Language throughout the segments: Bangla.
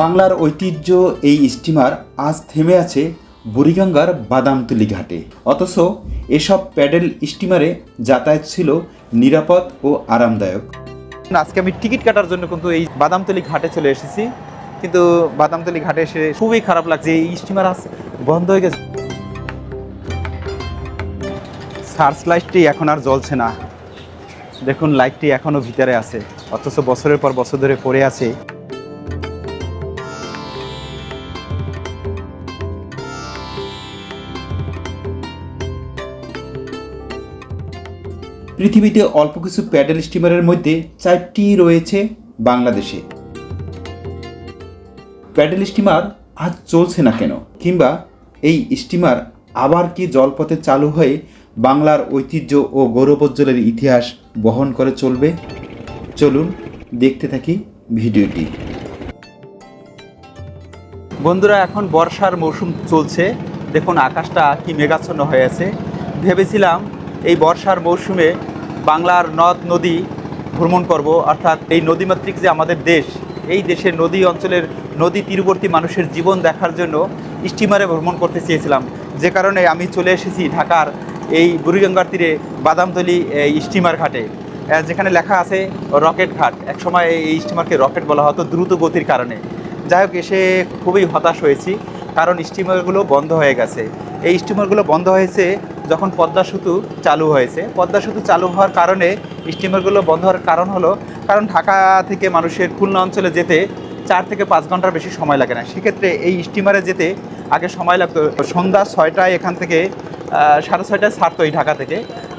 বাংলার ঐতিহ্য এই স্টিমার আজ থেমে আছে বুড়িগঙ্গার বাদামতুলি ঘাটে। অথচ এসব প্যাডেল স্টিমারে যাতায়াত ছিল নিরাপদ ও আরামদায়ক। আজকে আমি টিকিট কাটার জন্য কিন্তু এই বাদামতলি ঘাটে চলে এসেছি। কিন্তু বাদামতলি ঘাটে এসে খুবই খারাপ লাগছে, এই স্টিমার আজ বন্ধ হয়ে গেছে। সার্চ লাইটটি এখন আর জ্বলছে না। দেখুন, লাইটটি এখনও ভিতরে আছে, অথচ বছরের পর বছর ধরে পড়ে আছে। পৃথিবীতে অল্প কিছু প্যাডেল স্টিমারের মধ্যে চারটি রয়েছে বাংলাদেশে। প্যাডেল স্টিমার আজ চলছে না কেন? কিংবা এই স্টিমার আবার কি জলপথে চালু হয়ে বাংলার ঐতিহ্য ও গৌরবোজ্জ্বলের ইতিহাস বহন করে চলবে? চলুন দেখতে থাকি ভিডিওটি। বন্ধুরা, এখন বর্ষার মৌসুম চলছে। দেখুন, আকাশটা কি মেঘাচ্ছন্ন হয়ে আছে। ভেবেছিলাম এই বর্ষার মৌসুমে বাংলার নদ নদী ভ্রমণ করব, অর্থাৎ এই নদীমাতৃক যে আমাদের দেশ, এই দেশের নদী অঞ্চলের নদী তীরবর্তী মানুষের জীবন দেখার জন্য স্টিমারে ভ্রমণ করতে চেয়েছিলাম। যে কারণে আমি চলে এসেছি ঢাকার এই বুড়িগঙ্গার তীরে বাদামতলি, এই স্টিমার ঘাটে। যেখানে লেখা আছে রকেট ঘাট। একসময় এই স্টিমারকে রকেট বলা হতো দ্রুত গতির কারণে। যাই হোক, এসে খুবই হতাশ হয়েছি, কারণ স্টিমারগুলো বন্ধ হয়ে গেছে। এই স্টিমারগুলো বন্ধ হয়েছে যখন পদ্মা সেতু চালু হয়েছে, পদ্মা সেতু চালু হওয়ার কারণে স্টিমারগুলো বন্ধ হওয়ার কারণ হলো, কারণ ঢাকা থেকে মানুষের খুলনা অঞ্চলে যেতে চার থেকে পাঁচ ঘণ্টার বেশি সময় লাগে না। সেক্ষেত্রে এই স্টিমারে যেতে আগে সময় লাগতো। সন্ধ্যা ছয়টায় এখান থেকে সাড়ে ছয়টায় ছাড়তো এই ঢাকা থেকে।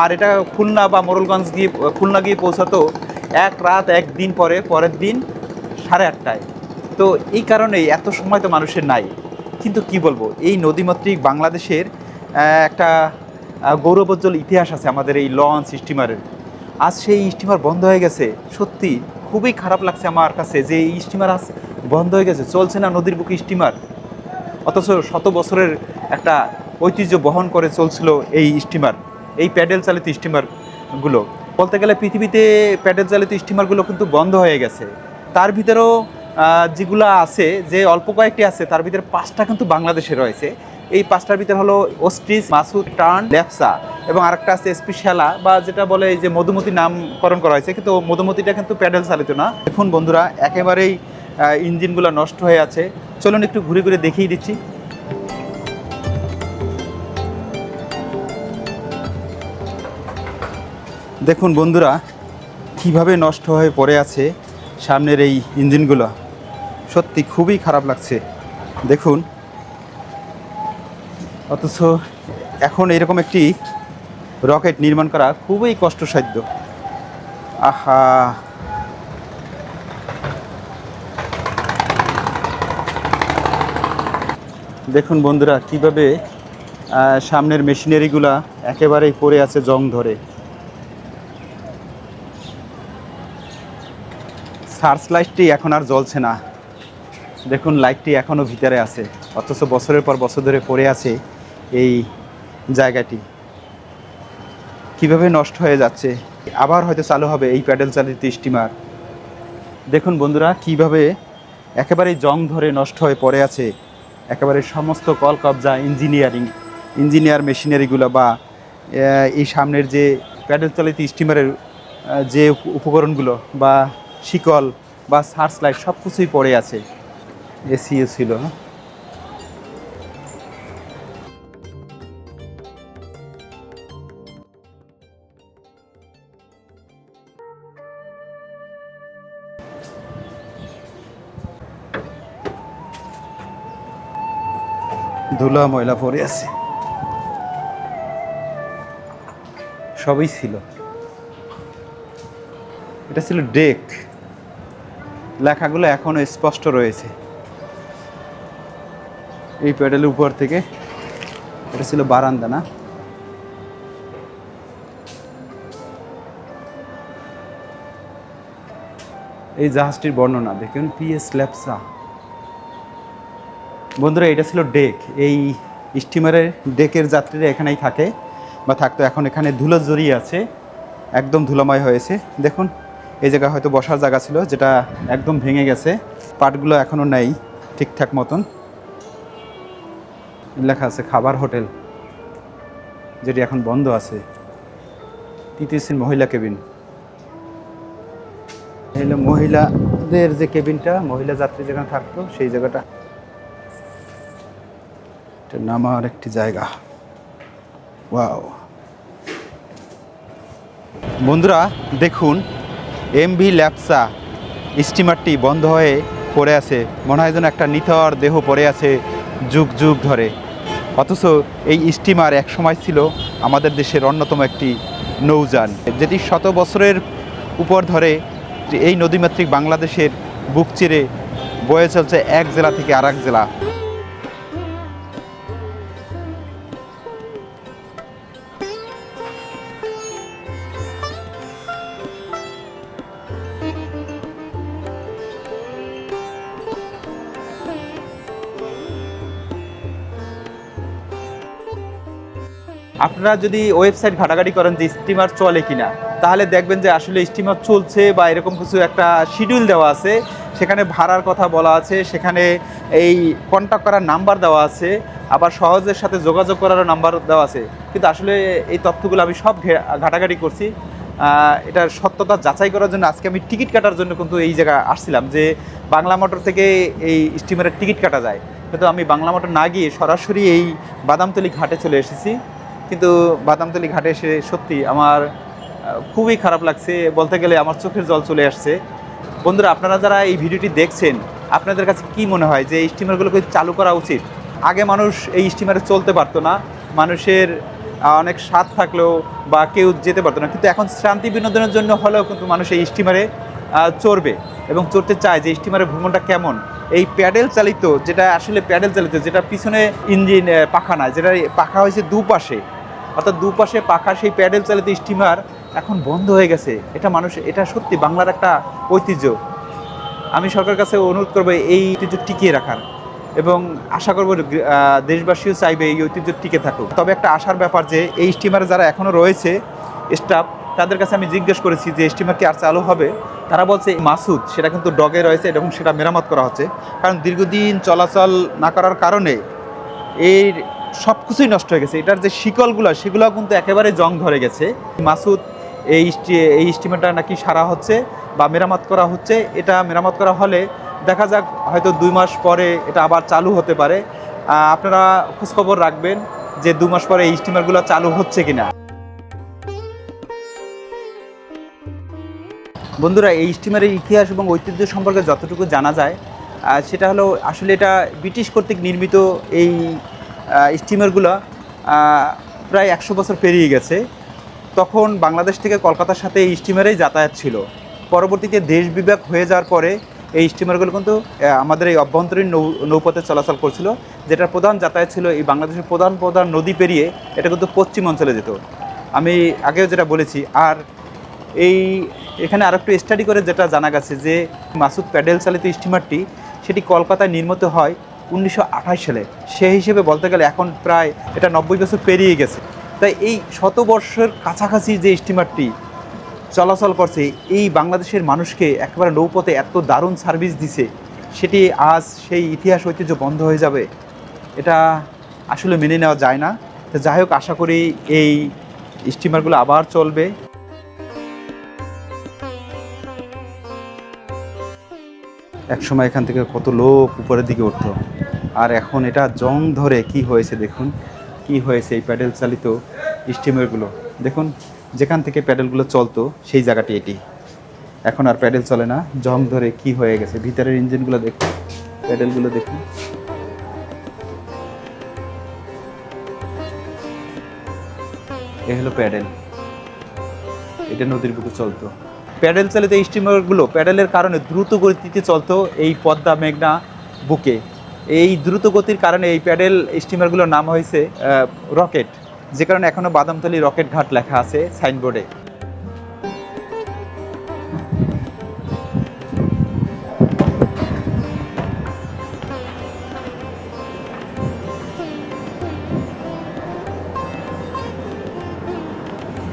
আর এটা খুলনা বা মোরলগঞ্জ গিয়ে, খুলনা গিয়ে পৌঁছাতো এক রাত, এক দিন পরে, পরের দিন সাড়ে আটটায়। তো এই কারণেই এত সময় তো মানুষের নাই। কিন্তু কি বলব, এই নদীমাতৃক বাংলাদেশের একটা গৌরবোজ্জ্বল ইতিহাস আছে আমাদের এই লঞ্চ স্টিমারের। আজ সেই স্টিমার বন্ধ হয়ে গেছে। সত্যি খুবই খারাপ লাগছে আমার কাছে যে এই স্টিমার আজ বন্ধ হয়ে গেছে। চলছে না নদীর বুকে স্টিমার। অথচ শত বছরের একটা ঐতিহ্য বহন করে চলছিল এই স্টিমার, এই প্যাডেল চালিত স্টিমারগুলো। বলতে গেলে পৃথিবীতে প্যাডেল চালিত স্টিমারগুলো কিন্তু বন্ধ হয়ে গেছে। তার ভিতরেও যেগুলো আছে, যে অল্প কয়েকটি আছে, তার ভিতরে পাঁচটা কিন্তু বাংলাদেশে রয়েছে। এই পাঁচটার ভিতরে হলো ওস্ট্রিচ মাসুদ, টার্ন ল্যাপসা এবং আরেকটা আছে স্পেশালা বা যেটা বলে এই যে মধুমতি নামকরণ করা হয়েছে। কিন্তু মধুমতিটা কিন্তু প্যাডেল চালিত না। দেখুন বন্ধুরা, একেবারেই ইঞ্জিনগুলো নষ্ট হয়ে আছে। চলুন একটু ঘুরে ঘুরে দেখিয়ে দিচ্ছি। দেখুন বন্ধুরা, কীভাবে নষ্ট হয়ে পড়ে আছে সামনের এই ইঞ্জিনগুলো। সত্যি খুবই খারাপ লাগছে। দেখুন অথচ এখন এরকম একটি রকেট নির্মাণ করা খুবই কষ্টসাধ্য। আহা! দেখুন বন্ধুরা, কীভাবে সামনের মেশিনারিগুলা একেবারেই পড়ে আছে জং ধরে। সার্চ লাইটটি এখন আর জ্বলছে না। দেখুন, লাইটটি এখনও ভিতরে আছে, অথচ বছরের পর বছর ধরে পড়ে আছে। এই জায়গাটি। কীভাবে নষ্ট হয়ে যাচ্ছে? আবার হয়তো চালু হবে এই প্যাডেল চালিত স্টিমার। দেখুন বন্ধুরা, কীভাবে একেবারে জং ধরে নষ্ট হয়ে পড়ে আছে একেবারে সমস্ত কল কবজা ইঞ্জিনিয়ারিং, ইঞ্জিনিয়ার মেশিনারিগুলো বা এই সামনের যে প্যাডেল চালিত স্টিমারের যে উপকরণগুলো বা শিকল বা সার্চ লাইট সব কিছুই পড়ে আছে। এসিও ছিল ধুলা ময়লা পড়ে আছে। সবই ছিল। এটা ছিল ডেক। লেখাগুলো এখনও স্পষ্ট রয়েছে। এই প্যাডেলের উপর থেকে এটা ছিল বারান্দা, না? এই জাহাজটির বর্ণনা, দেখুন পিএস ল্যাপসা বন্ধুরা, এটা ছিল ডেক। এই স্টিমারের ডেকের যাত্রীরা এখানেই থাকে বা থাকতো। এখন এখানে ধুলো জড়িয়ে আছে, একদম ধুলোময় হয়েছে। দেখুন, এই জায়গায় হয়তো বসার জায়গা ছিল, যেটা একদম ভেঙে গেছে। পাটগুলো এখনও নেই, ঠিকঠাক মতন। লেখা আছে, খাবার হোটেল, যেটি এখন বন্ধ আছে। তৃতীয় শ্রেণির মহিলা কেবিন। মহিলাদের যে কেবিনটা, মহিলা যাত্রী যেখানে থাকতো, সেই জায়গাটা। এটা নামার একটি জায়গা। ওয়াও। বন্ধুরা, দেখুন এমভি ল্যাপসা স্টিমারটি বন্ধ হয়ে পড়ে আছে। মনে হয় যেন একটা নিথর দেহ পড়ে আছে যুগ যুগ ধরে। অথচ এই স্টিমার এক সময় ছিল আমাদের দেশের অন্যতম একটি নৌযান, যেটি শত বছরের উপর ধরে এই নদীমাতৃক বাংলাদেশের বুক চিরে বয়ে চলছে এক জেলা থেকে আর জেলা। আপনারা যদি ওয়েবসাইট ঘাটাঘাটি করেন যে স্টিমার চলে কিনা, তাহলে দেখবেন যে আসলে স্টিমার চলছে বা এরকম কিছু একটা শিডিউল দেওয়া আছে। সেখানে ভাড়ার কথা বলা আছে, সেখানে এই কন্ট্যাক্ট করার নাম্বার দেওয়া আছে, আবার সহজের সাথে যোগাযোগ করারও নাম্বার দেওয়া আছে। কিন্তু আসলে এই তথ্যগুলো আমি সব ঘাটাঘাটি করছি। এটার সত্যতা যাচাই করার জন্য আজকে আমি টিকিট কাটার জন্য কিন্তু এই জায়গায় আসছিলাম যে বাংলা মোটর থেকে এই স্টিমারের টিকিট কাটা যায়। কিন্তু আমি বাংলা মোটর না গিয়ে সরাসরি এই বাদামতলি ঘাটে চলে এসেছি। কিন্তু বাদামতলি ঘাটে এসে সত্যি আমার খুবই খারাপ লাগছে। বলতে গেলে আমার চোখের জল চলে আসছে। বন্ধুরা, আপনারা যারা এই ভিডিওটি দেখছেন, আপনাদের কাছে কি মনে হয় যে এই স্টিমারগুলোকে চালু করা উচিত? আগে মানুষ এই স্টিমারে চলতে পারতো না। মানুষের অনেক স্বাদ থাকলেও বা কেউ যেতে পারতো না। কিন্তু এখন শান্তি বিনোদনের জন্য হলেও কিন্তু মানুষ এই স্টিমারে চড়বে এবং চড়তে চায় যে স্টিমারের ভ্রমণটা কেমন। এই প্যাডেল চালিত, যেটা আসলে প্যাডেল চালিত, যেটা পিছনে ইঞ্জিন পাখা না যেটা পাখা হয়েছে দুপাশে অর্থাৎ দুপাশে পাখা, সেই প্যাডেল চালিত স্টিমার এখন বন্ধ হয়ে গেছে। এটা মানুষ, এটা সত্যি বাংলার একটা ঐতিহ্য। আমি সরকারের কাছে অনুরোধ করব এই ঐতিহ্য টিকিয়ে রাখার এবং আশা করব দেশবাসীও চাইবে এই ঐতিহ্য টিকে থাকুক। তবে একটা আশার ব্যাপার যে, এই স্টিমারে যারা এখনও রয়েছে স্টাফ তাদের কাছে আমি জিজ্ঞেস করেছি যে স্টিমার কি আর চালু হবে? তারা বলছে মাসুদ, সেটা কিন্তু ডগে রয়েছে এবং সেটা মেরামত করা হচ্ছে। কারণ দীর্ঘদিন চলাচল না করার কারণে এর সব কিছুই নষ্ট হয়ে গেছে। এটার যে শিকলগুলো সেগুলো কিন্তু একেবারে জং ধরে গেছে। মাসুদ, এই এই স্টিমারটা নাকি সারা হচ্ছে বা মেরামত করা হচ্ছে, এটা মেরামত করা হলে দেখা যাক, হয়তো দুই মাস পরে এটা আবার চালু হতে পারে। আপনারা খোঁজখবর রাখবেন যে দু মাস পরে এই স্টিমারগুলো চালু হচ্ছে কিনা। বন্ধুরা, এই স্টিমারের ইতিহাস এবং ঐতিহ্য সম্পর্কে যতটুকু জানা যায় সেটা হলো আসলে এটা ব্রিটিশ কর্তৃক নির্মিত এই স্টিমারগুলো প্রায় একশো বছর পেরিয়ে গেছে। তখন বাংলাদেশ থেকে কলকাতার সাথে এই স্টিমারেই যাতায়াত ছিল। পরবর্তীতে দেশ বিভাগ হয়ে যাওয়ার পরে এই স্টিমারগুলো কিন্তু আমাদের এই অভ্যন্তরীণ নৌ, নৌপথে চলাচল করছিল, যেটার প্রধান যাতায়াত ছিল এই বাংলাদেশের প্রধান প্রধান নদী পেরিয়ে এটা কিন্তু পশ্চিম অঞ্চলে যেত। আমি আগেও যেটা বলেছি, আর এই, এখানে আর একটু স্টাডি করে যেটা জানা গেছে যে মাসুদ প্যাডেল চালিত স্টিমারটি সেটি কলকাতায় নির্মিত হয় উনিশশো আঠাশ সালে। সেই হিসেবে বলতে গেলে এখন প্রায় এটা নব্বই বছর পেরিয়ে গেছে। তাই এই শতবর্ষের কাছাকাছি যে স্টিমারটি চলাচল করছে, এই বাংলাদেশের মানুষকে একেবারে নৌপথে এত দারুণ সার্ভিস দিছে, সেটি আজ সেই ইতিহাস ঐতিহ্য বন্ধ হয়ে যাবে। এটা আসলে মেনে নেওয়া যায় না। তো যাই হোক, আশা করি এই স্টিমারগুলো আবার চলবে। এক সময় এখান থেকে কত লোক উপরের দিকে উঠতো। আর এখন এটা জং ধরে কি হয়েছে দেখুন, কি হয়েছে এই প্যাডেল চালিত স্টিমারগুলো? দেখুন, যেখান থেকে প্যাডেলগুলো চলতো, সেই জায়গাটি এটি। এখন আর প্যাডেল চলে না, জং ধরে কি হয়ে গেছে? ভিতরের ইঞ্জিনগুলো দেখুন, প্যাডেলগুলো দেখুন। এ হলো প্যাডেল। এটা নদীর বুকে চলতো। প্যাডেল চালিত স্টিমারগুলো প্যাডেলের কারণে দ্রুত গতিতে চলতো এই পদ্মা মেঘনা বুকে। এই দ্রুত গতির কারণে এই প্যাডেল স্টিমারগুলোর নাম হয়েছে রকেট। যে কারণে এখনও বাদামতলি রকেট ঘাট লেখা আছে সাইনবোর্ডে।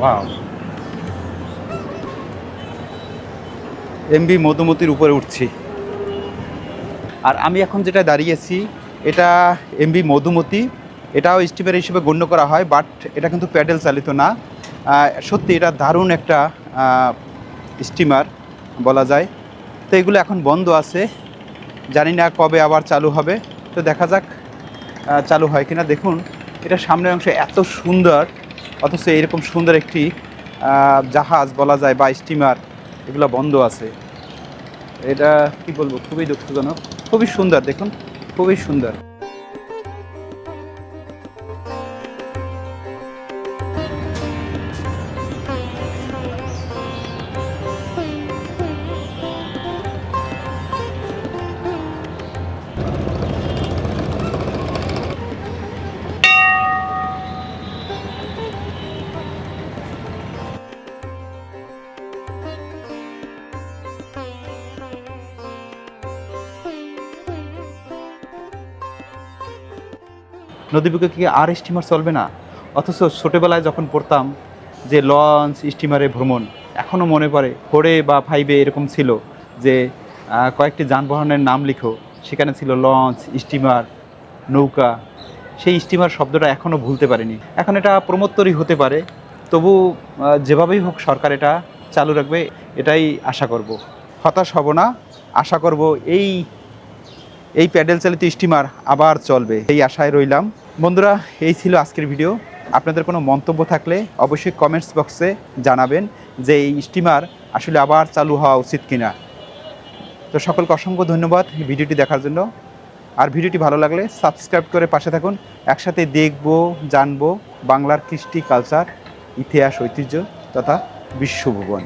ওয়াও এমবি মধুমতির উপরে উঠছি। আর আমি এখন যেটা দাঁড়িয়েছি, এটা এমবি মধুমতি। এটাও স্টিমার হিসেবে গণ্য করা হয়, বাট এটা কিন্তু প্যাডেল চালিত না। সত্যি এটা দারুণ একটা স্টিমার বলা যায়। তো এগুলো এখন বন্ধ আছে। জানি না কবে আবার চালু হবে। তো দেখা যাক চালু হয় কিনা। দেখুন, এটা সামনের অংশ এত সুন্দর, অথচ এরকম সুন্দর একটি জাহাজ বলা যায় বা স্টিমার। এগুলো বন্ধ আছে। এটা কি বলব? খুবই দুঃখজনক। খুবই সুন্দর দেখুন খুবই সুন্দর। নদীবুকে কি আর স্টিমার চলবে না? অথচ ছোটোবেলায় যখন পড়তাম যে লঞ্চ, স্টিমারে ভ্রমণ এখনও মনে পড়ে ফোরে বা ফাইভে এরকম ছিল যে কয়েকটি যানবাহনের নাম লিখো, সেখানে ছিল লঞ্চ, স্টিমার, নৌকা। সেই স্টিমার শব্দটা এখনও ভুলতে পারিনি। এখন এটা প্রমোত্তরই হতে পারে। তবু যেভাবেই হোক সরকার এটা চালু রাখবে, এটাই আশা করব। হতাশ হব না। আশা করব এই এই প্যাডেল চালিত স্টিমার আবার চলবে। এই আশায় রইলাম। বন্ধুরা, এই ছিল আজকের ভিডিও। আপনাদের কোনো মন্তব্য থাকলে অবশ্যই কমেন্টস বক্সে জানাবেন যে এই স্টিমার আসলে আবার চালু হওয়া উচিত কিনা। তো সকলকে অসংখ্য ধন্যবাদ ভিডিওটি দেখার জন্য। আর ভিডিওটি ভালো লাগলে সাবস্ক্রাইব করে পাশে থাকুন। একসাথে দেখব, জানব বাংলার কৃষ্টি কালচার ইতিহাস, ঐতিহ্য তথা বিশ্বভুবন।